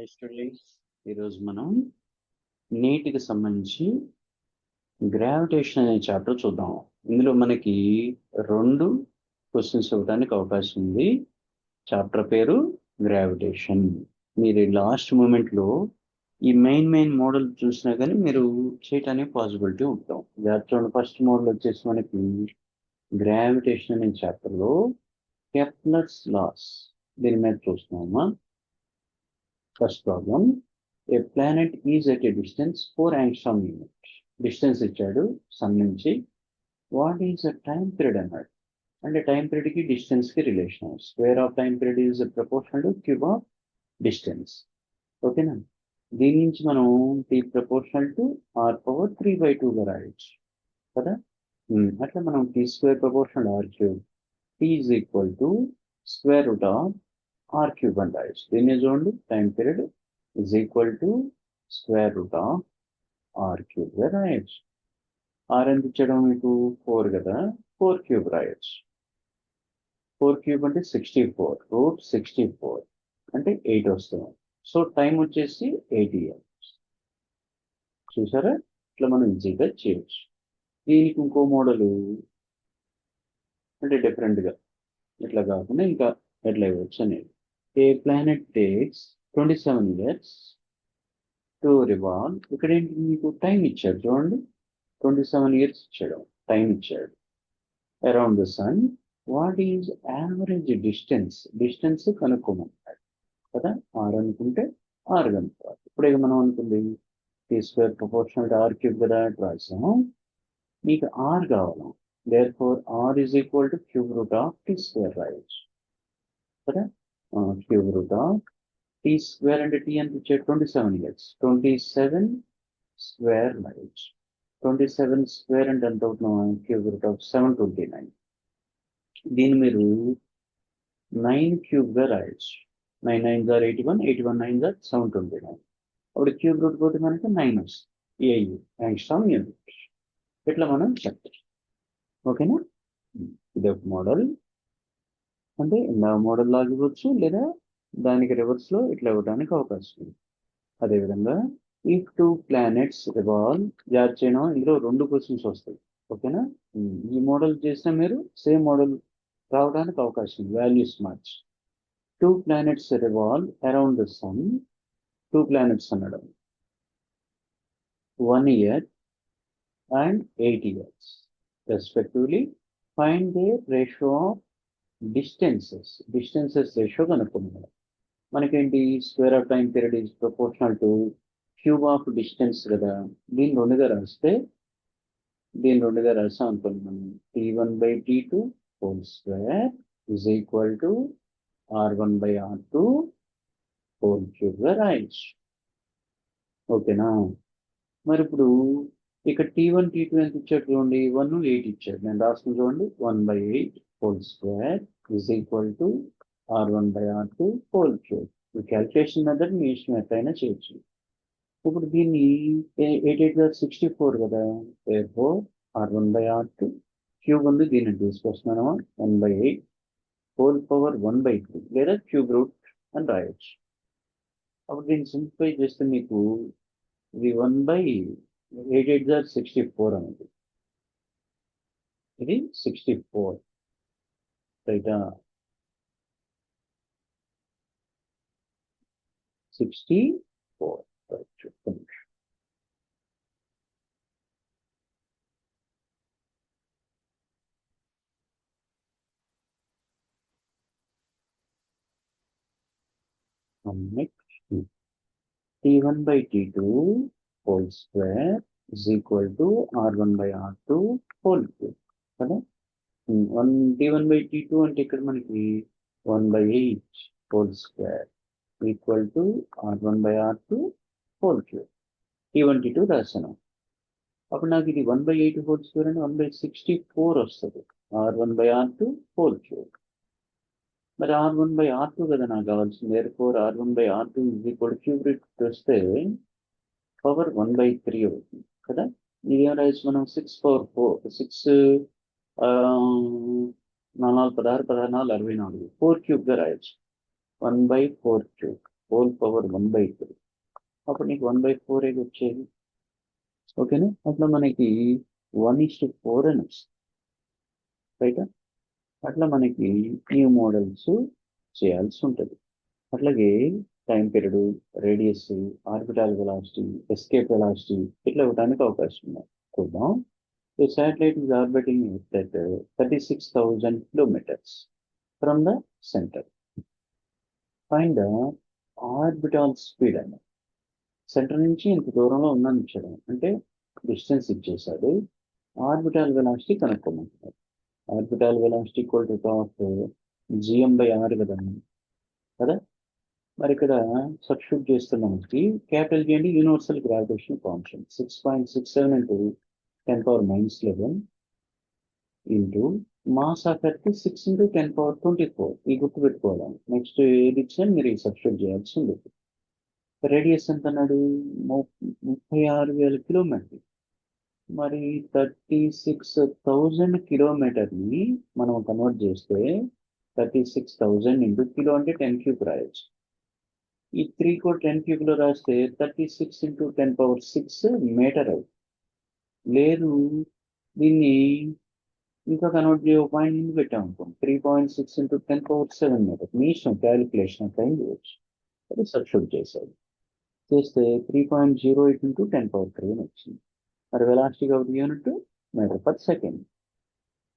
High students ఈరోజు మనం నీటికి సంబంధించి గ్రావిటేషన్ అనే చాప్టర్ చూద్దాం. ఇందులో మనకి రెండు క్వశ్చన్స్ ఇవ్వడానికి అవకాశం ఉంది. చాప్టర్ పేరు గ్రావిటేషన్. మీరు లాస్ట్ మూమెంట్లో ఈ మెయిన్ మెయిన్ మోడల్ చూసినా కానీ మీరు చేయటానికి పాసిబిలిటీ ఉంటాం. చూడండి ఫస్ట్ మోడల్ వచ్చేసి మనకి గ్రావిటేషన్ అనే చాప్టర్లో కెప్లర్స్ లాస్. దీని మీద చూస్తున్నామా? First problem a planet is at a distance four angstrom unit distance ఇచ్చాడు సన్ నుంచి. What is a time period అన్నాడు అంటే టైం పీరియడ్కి డిస్టెన్స్కి relation square of time period is proportional to cube of distance ఓకేనా దీని నుంచి మనం T proportional to R power three by టూగా రాయొచ్చు. కదా? అట్లా మనం T square proportional R cube T is equal to square root of R cube అని రాయొచ్చు దీన్ని చూడండి time period is equal to square root of R క్యూబ్గా రాయొచ్చు ఆర్ ఎంత ఇచ్చడం మీకు ఫోర్ కదా ఫోర్ క్యూబ్ రాయొచ్చు ఫోర్ క్యూబ్ అంటే sixty four root sixty four అంటే ఎయిట్ వస్తుంది. సో టైం వచ్చేసి ఎయిటీ ఇయర్స్ చూసారా? ఇట్లా మనం ఈజీగా చేయొచ్చు. దీనికి ఇంకో మోడలు అంటే డిఫరెంట్గా ఇట్లా కాకుండా ఇంకా ఎట్లా ఇవ్వచ్చు అనేది. A planet takes twenty seven years to revolve ఇక్కడ ఏంటి మీకు టైం ఇచ్చాడు చూడండి. ట్వంటీ సెవెన్ ఇయర్స్ ఇచ్చాడు. టైం ఇచ్చాడు. Around the sun what is average distance distance కనుక్కోమంటాడు. కదా? ఆర్ అనుకుంటే ఆర్ కనుక్కోవాలి. ఇప్పుడే మనం అనుకుంది T square proportional R cube కదా? రాసాము. మీకు ఆర్ కావాలి? Therefore R is equal to cube root of T square రాయొచ్చు కదా? Cube root of T square అంటే టీ ఎంత ఇచ్చే twenty seven years twenty seven square రాయొచ్చు ట్వంటీ సెవెన్ స్క్వేర్ అంటే ఎంత అవుతున్నాం cube root of seven twenty nine దీన్ని మీరు నైన్ క్యూబ్గా రాయొచ్చు. Nine nine jar eighty one eighty one nine jar seven twenty nine అప్పుడు క్యూబ్ రూట్ పోతే మనకి నైన్ వస్తుంది. ఏయు యాంగ్స్ట్రామ్ యూనిట్ ఇట్లా మనం చెప్తాం. ఓకేనా ఇది ఒక మోడల్ అంటే నా మోడల్ లాగా ఇవ్వచ్చు లేదా దానికి రివర్స్లో ఇట్లా ఇవ్వడానికి అవకాశం ఉంది. అదేవిధంగా if two planets revolve add చేయడం ఇందులో రెండు క్వశ్చన్స్ వస్తాయి. ఓకేనా? ఈ మోడల్ చేసినా మీరు సేమ్ మోడల్ రావడానికి అవకాశం ఉంది. Values March two planets revolve around the sun two planets అనడం one year and eight years respectively find the ratio of distances distances ratio కనుక్కున్నాడు మనకేంటి? Square of time period is proportional to cube of distance కదా. దీన్ని రెండుగా రాస్తే దీన్ని రెండుగా రాసాం అనుకున్నాం T one by T two whole square is equal to R one by R two whole క్యూబ్గా రాయొచ్చు. ఓకేనా మరి ఇప్పుడు ఇక్కడ టీ వన్ టీ టూ ఎంత ఇచ్చారు చూడండి? వన్ ఎయిట్ ఇచ్చారు. నేను రాసుకుని చూడండి. One by eight whole square is equal to R one by R two whole cube ఈ క్యాల్కులేషన్ మెథడ్ మీ ఇష్టం ఎట్లయినా చేయొచ్చు. ఇప్పుడు దీన్ని ఎయిట్ ఎయిట్ సిక్స్టీ ఫోర్ కదా? Four R one by R two cube ఉంది. దీన్ని తీసుకొస్తున్నామా? One by eight whole power one by two లేదా క్యూబ్ రూట్ అని రాయొచ్చు. అప్పుడు దీన్ని సింప్లిఫై చేస్తే మీకు ఇది వన్ బై ఎయిట్ ఎయిట్ జార్ సిక్స్టీ ఫోర్ అనేది. ఇది sixty four they've done. Sixty-four, right to finish. Next to T1 by T2 whole square is equal to R1 by R2 whole square. Correct? One T one by T two అంటే ఇక్కడ మనకి one by eight whole square equal to R one by R two whole cube. T one T two రాసాను అప్పుడు నాకు ఇది one by eight whole square అంటే one by sixty four వస్తుంది. R one by R two whole cube. మరి R one by R two కదా నాకు కావాల్సింది. Therefore R one by R two ఇది కూడా క్యూబ్ రేట్ వస్తే పవర్ వన్ బై త్రీ అవుతుంది కదా? ఇదేం రాయొచ్చు మనం? సిక్స్ పవర్ ఫోర్ సిక్స్ నాలుగు పదహారు పదహారు నాలుగు అరవై నాలుగు. ఫోర్ క్యూబ్గా రాయొచ్చు. One by four cube whole power one by three అప్పుడు నీకు వన్ బై ఫోర్ ఏది వచ్చేది. ఓకేనా అట్లా మనకి వన్ ఇస్ టు ఫోర్ అని వస్తుంది. అట్లా మనకి న్యూ మోడల్స్ చేయాల్సి ఉంటుంది. అట్లాగే time period radius orbital velocity escape velocity ఇట్లా ఇవ్వడానికి అవకాశం ఉంది. చూద్దాం The satellite is orbiting at uh, 36,000 kilometers from the center. Find the orbital speed అన్న సెంటర్ నుంచి ఇంత దూరంలో ఉందని ఇచ్చాడు అంటే డిస్టెన్స్ ఇచ్చేసాడు. Orbital velocity కనుక్కోమంటున్నాడు. Orbital velocity equal to of GM by R కదా. కదా? మరి ఇక్కడ సబ్స్టిట్యూట్ చేస్తున్నాం క్యాపిటల్ జీ అంటే universal gravitation constant six point six seven into ten power minus eleven into mass of earth six into ten power twenty four ఈ గుర్తు పెట్టుకోవాలి. Next ఏది ఇచ్చినా మీరు ఈ సబ్స్టిట్యూట్ చేయాల్సి ఉంది. రేడియస్ ఎంత అన్నాడు? ముప్పై ఆరు వేల కిలోమీటర్. మరి థర్టీ సిక్స్ థౌజండ్ కిలోమీటర్ని మనం కన్వర్ట్ చేస్తే thirty six thousand into kilo అంటే టెన్ క్యూబ్ రాయొచ్చు. ఈ త్రీ కో టెన్ క్యూబ్లో రాస్తే thirty six into ten power six metre అవుతుంది. లేదు. దీన్ని ఇంకా కన్వర్ట్ చేయ పాయింట్ ముందు పెట్టాం అనుకోండి three point six into ten power seven metre మీ ఇష్టం క్యాలిక్యులేషన్ అట్లా చేయొచ్చు. అది సబ్స్టిట్యూట్ చేశాడు చేస్తే three point zero eight into ten power three అని వచ్చింది. మరి వెలాసిటీ కాబట్టి యూనిట్ మీటర్ పర్ సెకండ్.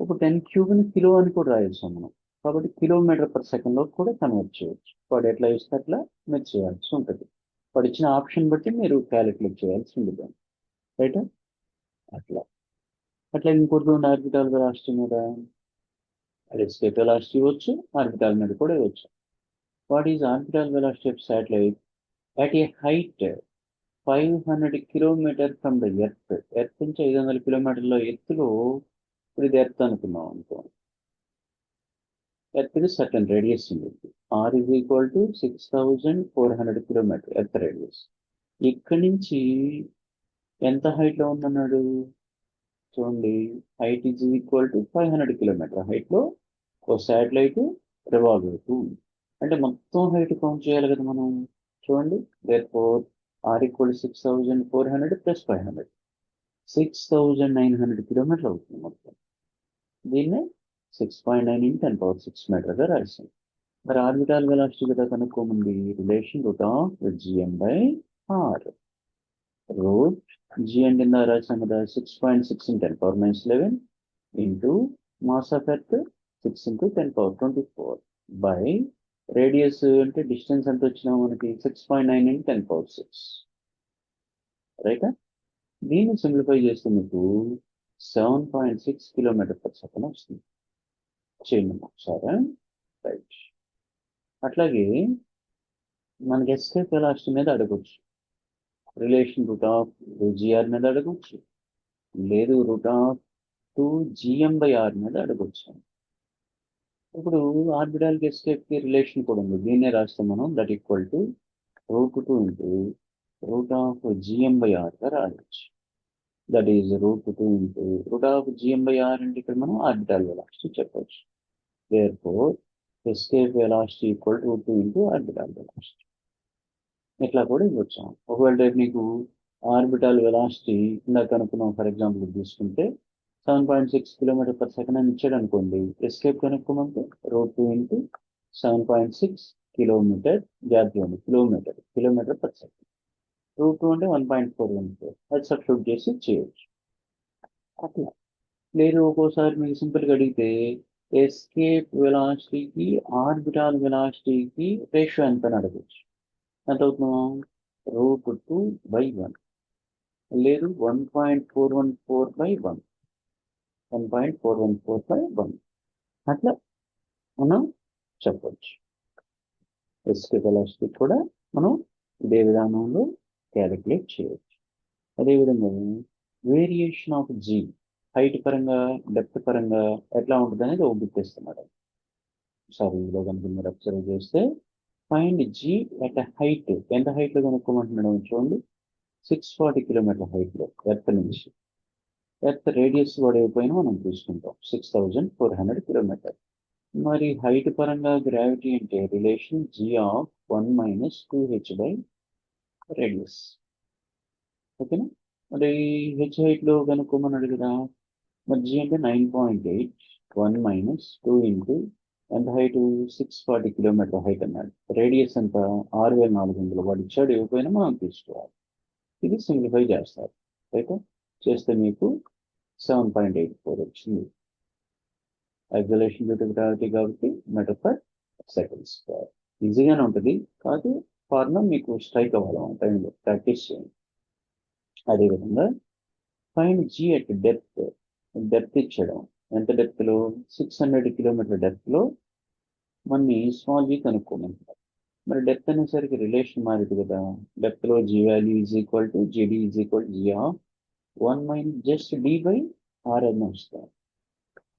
ఇప్పుడు టెన్ క్యూబ్ని కిలో అని కూడా రాయొచ్చు మనం. కాబట్టి కిలోమీటర్ పర్ సెకండ్లో కూడా కన్వర్ట్ చేయొచ్చు. వాడు ఎట్లా ఇస్తే అట్లా మీరు చేయాల్సి ఉంటుంది. వాడు ఇచ్చిన ఆప్షన్ బట్టి మీరు క్యాలిక్యులేట్ చేయాల్సి ఉంటుంది. రైట్? అట్లా. అట్లా ఇంకోటి ఉంది ఆర్బిటాల్ వెలాసిటీ మీద అది స్టేట్ వెలాసిటీ ఇవ్వచ్చు ఆర్బిటాల్ మీద కూడా ఇవ్వచ్చు. What is orbital velocity of satellite? At a height five hundred kilometre from the earth earth నుంచి ఐదు వందల కిలోమీటర్ల ఎత్తులో ఇప్పుడు ఇది ఎర్త్ అనుకున్నాం అనుకో. ఎర్త్కి సర్టన్ రేడియస్ ఉంటుంది. R is equal to six thousand four hundred kilometre earth radius ఇక్కడి నుంచి ఎంత హైట్లో ఉందన్నాడు? చూడండి height is equal to five hundred kilometre హైట్లో ఓ శాటిలైట్ రివాల్వ్ అవుతూ ఉంది. అంటే మొత్తం హైట్ కౌంట్ చేయాలి కదా మనం. చూడండి therefore R equal six thousand four hundred plus five hundred six thousand nine hundred kilometre అవుతుంది మొత్తం. దీన్నే six point nine in ten power six మీటర్గా రాశాం మరి ఆర్బిటాల్ వెలాసిటీ కదా కనుక్కోమంది relation root of GM by R root G and ఇందా రాసాం కదా six point six in ten power minus eleven into mass of earth six into ten power twenty four by radius అంటే distance ఎంత వచ్చినా మనకి six point nine into ten power six రైటా దీన్ని simplify చేస్తే మీకు seven point six kilometre per second వస్తుంది. చేయండి ఒకసారి రైట్ అట్లాగే మనకి ఎస్కేప్ వెలాసిటీ మీద అడగొచ్చు. రిలేషన్ రూట్ ఆఫ్ జిఆర్ మీద అడగొచ్చు? లేదు root of two GM by R మీద అడగొచ్చు? ఇప్పుడు ఆర్బిటాల్కి ఎస్కేప్కి రిలేషన్ కూడా ఉంది. దీన్నే రాస్తాం మనం. That equal to root two into root of GM by ఆర్గా రావచ్చు that is root two into root of GM by R అంటే ఇక్కడ మనం ఆర్బిటాల్ వెలాసిటీ చెప్పవచ్చు therefore escape velocity equal root two into orbital velocity ఇట్లా కూడా ఇవ్వచ్చు. ఒకవేళ రేపు నీకు ఆర్బిటాల్ వెలాసిటీ ఇందాక అనుకున్నాం ఫర్ ఎగ్జాంపుల్ తీసుకుంటే seven point six kilometre per second అని ఇచ్చాడు అనుకోండి escape కనుక్కోమంటే root two into seven point six kilometre జాతీయ ఉంది kilometre kilometre per second. Root two అంటే one point four one four అది సబ్స్టిట్యూట్ చేసి చేయొచ్చు. అట్లా లేదు ఒక్కోసారి మీకు సింపుల్గా అడిగితే ఎస్కేప్ వెలాసిటీకి ఆర్బిటాల్ వెలాసిటీకి రేషియో ఎంత అని అడగచ్చు. ఎంత అవుతున్నాం రూట్ టూ బై వన్. లేదు one point four one four by one. One point four one four by one. అట్లా మనం చెప్పొచ్చు. ఎస్కే వెలాసిటీ కూడా మనం ఇదే విధానంలో క్యాలిక్యులేట్ చేయవచ్చు అదేవిధంగా వేరియేషన్ ఆఫ్ జీ హైట్ పరంగా డెప్త్ పరంగా ఎట్లా ఉంటుంది అనేది ఒక గుర్తిస్తున్నాడు సారీ ఇదిలో కనుక మీరు అబ్జర్వ్ చేస్తే ఫైండ్ జీ అట్ హైట్ ఎంత హైట్లో కనుక్కోమంటున్నాడు చూడండి. సిక్స్ ఫార్టీ కిలోమీటర్ హైట్లో ఎర్త్ నుంచి. ఎర్త్ రేడియస్ వాడైపోయినా మనం తీసుకుంటాం six thousand four hundred kilometre మరి హైట్ పరంగా గ్రావిటీ అంటే relation g of one minus two h by radius ఓకేనా? మరి హెచ్ హైట్లో కనుక్కోమన్నాడు కదా. మరి జీ అంటే nine point eight one minus two into ఎంత height six forty kilometre height అన్నాడు. రేడియస్ ఎంత? ఆరు వేల నాలుగు వందలు. వాడు ఇచ్చాడు ఇవ్వకపోయినా మనం తీసుకోవాలి. ఇది సింప్లిఫై చేస్తారు. అయితే చేస్తే మీకు సెవెన్ పాయింట్ ఎయిట్ ఫోర్ వచ్చింది. ఐసోలేషన్ డ్యూటీ గ్రావిటీ కాబట్టి మెటర్ పర్ సెకండ్ స్క్వేర్ ఈజీగానే ఉంటుంది. కాదు ఫార్ములా మీకు స్ట్రైక్ అవ్వాలి. ఆ టైంలో ప్రాక్టీస్ చేయండి. అదేవిధంగా fine G at depth depth ఇచ్చడం. ఎంత డెప్త్లో సిక్స్ హండ్రెడ్ కిలోమీటర్ డెప్త్లో మనని స్మాల్ జీ కనుక్కోమంటారు మరి డెప్త్ అనేసరికి రిలేషన్ మారింది కదా. డెప్త్లో g value is equal to g d is equal g of one minus just d by r అని వస్తారు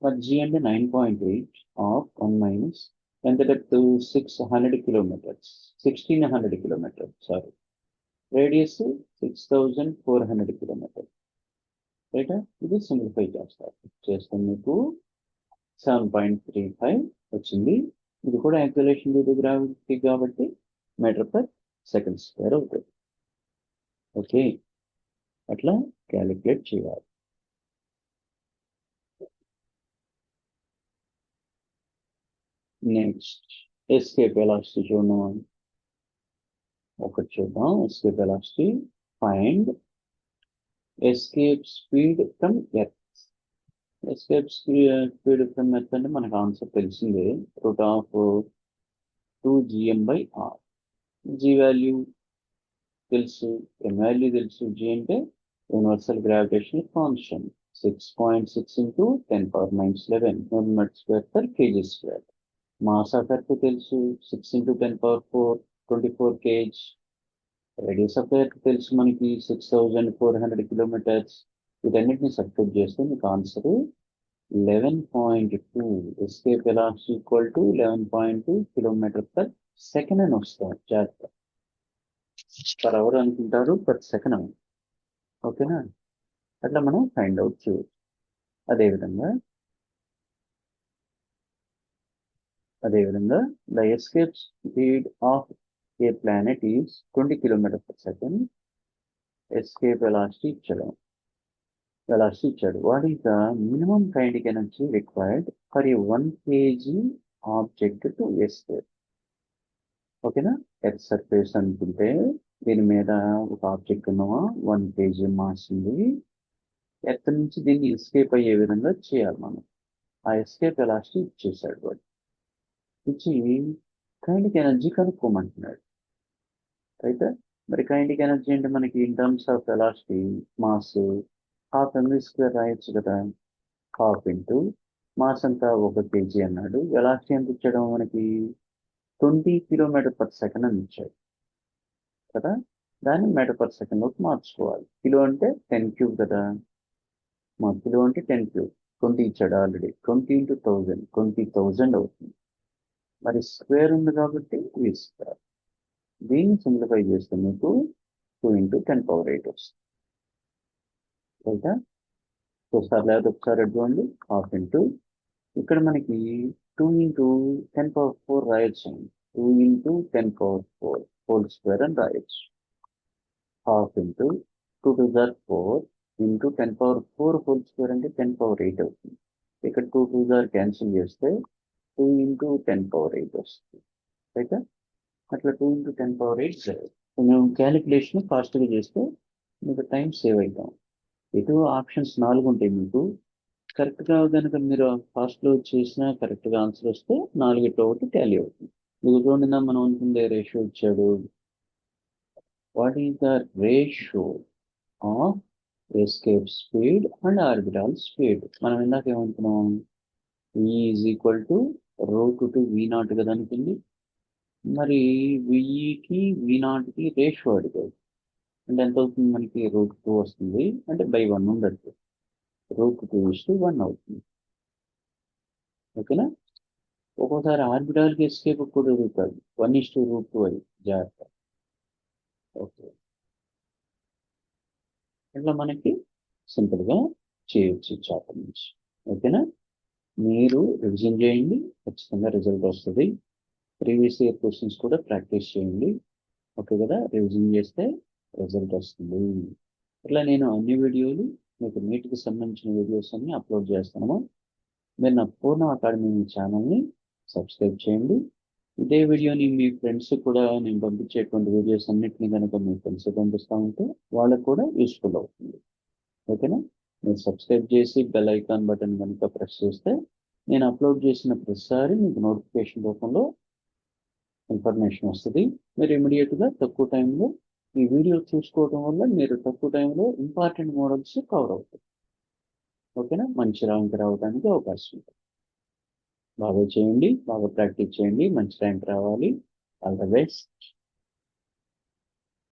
మరి జీ అంటే nine point eight of one minus ఎంత depth six hundred kilometres sixteen hundred kilometres sorry radius six thousand four hundred kilometres right ఇది simplify చేస్తారు చేస్తే మీకు seven point three five వచ్చింది. ఇది కూడా యాక్యులేషన్ డ్యూ టు గ్రావిటీ కాబట్టి మీటర్ పర్ సెకండ్ స్క్వేర్ అవుతుంది. ఓకే అట్లా క్యాలిక్యులేట్ చేయాలి. నెక్స్ట్ ఎస్కేప్ వెలాసిటీ చూద్దాం ఒకటి చూద్దాం. Escape velocity find escape speed from earth escape speed from earth అంటే మనకు ఆన్సర్ తెలిసిందే root of two GM by r g value తెలుసు ఎం వాల్యూ తెలుసు జీ అంటే universal gravitation constant six point six into ten power minus eleven న్యూమర్ square per kg square mass of earth తెలుసు six into ten power four twenty four kg radius of earth తెలుసు మనకి six thousand four hundred kilometres వీటన్నిటిని substitute చేస్తే మీకు answer eleven point two escape velocity equal to eleven point two kilometre per second అని వస్తారు జాగ్రత్త. Per hour అనుకుంటారు per second అని. ఓకేనా అట్లా మనం ఫైండ్ అవుట్ చేయవచ్చు అదేవిధంగా అదేవిధంగా the escape speed of a planet is twenty kilometre per second escape velocity ఇచ్చాడు velocity ఇచ్చాడు what is the minimum kinetic energy required for a one kg object to escape ఓకేనా ఎర్త్ సర్ఫేస్ అనుకుంటే దీని మీద ఒక ఆబ్జెక్ట్ ఉన్నామా one kg mass ఉంది. Earth నుంచి దీన్ని ఎస్కేప్ అయ్యే విధంగా చేయాలి మనం. ఆ ఎస్కేప్ వెలాసిటీ ఇచ్చేసాడు వాడు. ఇచ్చి కైండిక్ ఎనర్జీ కనుక్కోమంటున్నాడు. అయితే మరి కైండిక్ ఎనర్జీ అంటే మనకి in terms of velocity mass half m v square రాయొచ్చు కదా. హాఫ్ ఇంటూ మాస్ అంతా ఒక కేజీ అన్నాడు. వెలాసిటీ ఎంత ఇచ్చాడు మనకి ట్వంటీ కిలోమీటర్ పర్ సెకండ్ అని ఇచ్చాడు. కదా? దాన్ని మీటర్ పర్ సెకండ్లోకి మార్చుకోవాలి. కిలో అంటే టెన్ క్యూబ్ కదా. మా కిలో అంటే టెన్ క్యూబ్ ట్వంటీ ఇచ్చాడు already twenty into thousand twenty thousand అవుతుంది. మరి స్క్వేర్ ఉంది కాబట్టి ఇస్తారు దీన్ని సింప్లిఫై చేస్తే మీకు two into ten power eight వస్తుంది. రైటా? ఒకసారి లేదా ఒకసారి అడ్డుకోండి. Half into. ఇక్కడ మనకి two into ten power four రాయొచ్చు. Two into ten power four whole square అని రాయొచ్చు. Half into two two jar four into ten power four whole square అంటే టెన్ పవర్ ఎయిట్ అవుతుంది. ఇక్కడ టూ టూ జార్ cancel చేస్తే two into ten power eight వస్తుంది. రైటా? అట్లా two into ten power eight కొంచెం క్యాలిక్యులేషన్ ఫాస్ట్గా చేస్తే మీకు టైం సేవ్ అవుతాం ఎటు ఆప్షన్స్ నాలుగు ఉంటాయి మీకు. కరెక్ట్గా కనుక మీరు ఫాస్ట్లో చేసినా కరెక్ట్గా ఆన్సర్ వస్తే నాలుగిట్లో ఒకటి టాలీ అవుతుంది. మీకు చూడండి మనం అనుకుందే రేషియో ఇచ్చాడు. What is the ratio of escape speed and orbital speed మనం ఇందాక ఏమనుకున్నాం? ఈ is equal to root two v naught కదా అనుకుంది. మరి విఈకి వి నాట్కి రేషియో అడిగాడు. అంటే ఎంత అవుతుంది మనకి? రూట్ టూ వస్తుంది. అంటే బై వన్ ఉండదు root two is to one అవుతుంది. ఓకేనా? ఒక్కోసారి ఆర్బిటాల్కి ఎస్కేప్ కూడా రూపాయి వన్ ఇస్టు రూట్ టూ అది. జాగ్రత్త. ఓకే. ఇట్లా మనకి సింపుల్గా చేయొచ్చు చాప నుంచి. ఓకేనా? మీరు రివిజన్ చేయండి. ఖచ్చితంగా రిజల్ట్ వస్తుంది. ప్రీవియస్ ఇయర్ క్వశ్చన్స్ కూడా ప్రాక్టీస్ చేయండి. ఓకే కదా? రివిజన్ చేస్తే రిజల్ట్ వస్తుంది. ఇట్లా నేను అన్ని వీడియోలు మీకు నీటికి సంబంధించిన వీడియోస్ అన్ని అప్లోడ్ చేస్తాను. మీరు నా పూర్ణ అకాడమీ ఛానల్ని సబ్స్క్రైబ్ చేయండి. ఇదే వీడియోని మీ ఫ్రెండ్స్ కూడా నేను పంపించేటువంటి వీడియోస్ అన్నిటిని కనుక మీ ఫ్రెండ్స్ పంపిస్తూ ఉంటే వాళ్ళకు కూడా యూస్ఫుల్ అవుతుంది. ఓకేనా? మీరు సబ్స్క్రైబ్ చేసి బెల్ ఐకాన్ బటన్ కనుక ప్రెస్ చేస్తే నేను అప్లోడ్ చేసిన ప్రతిసారి మీకు నోటిఫికేషన్ రూపంలో ఇన్ఫర్మేషన్ వస్తుంది. మీరు ఇమీడియట్గా తక్కువ టైంలో ఈ వీడియో చూసుకోవడం వల్ల మీరు తక్కువ టైంలో ఇంపార్టెంట్ మోడల్స్ కవర్ అవుతాయి ఓకేనా? మంచి ర్యాంక్ రావడానికి అవకాశం ఉంటుంది బాగా చేయండి బాగా ప్రాక్టీస్ చేయండి మంచి ర్యాంక్ రావాలి. All the best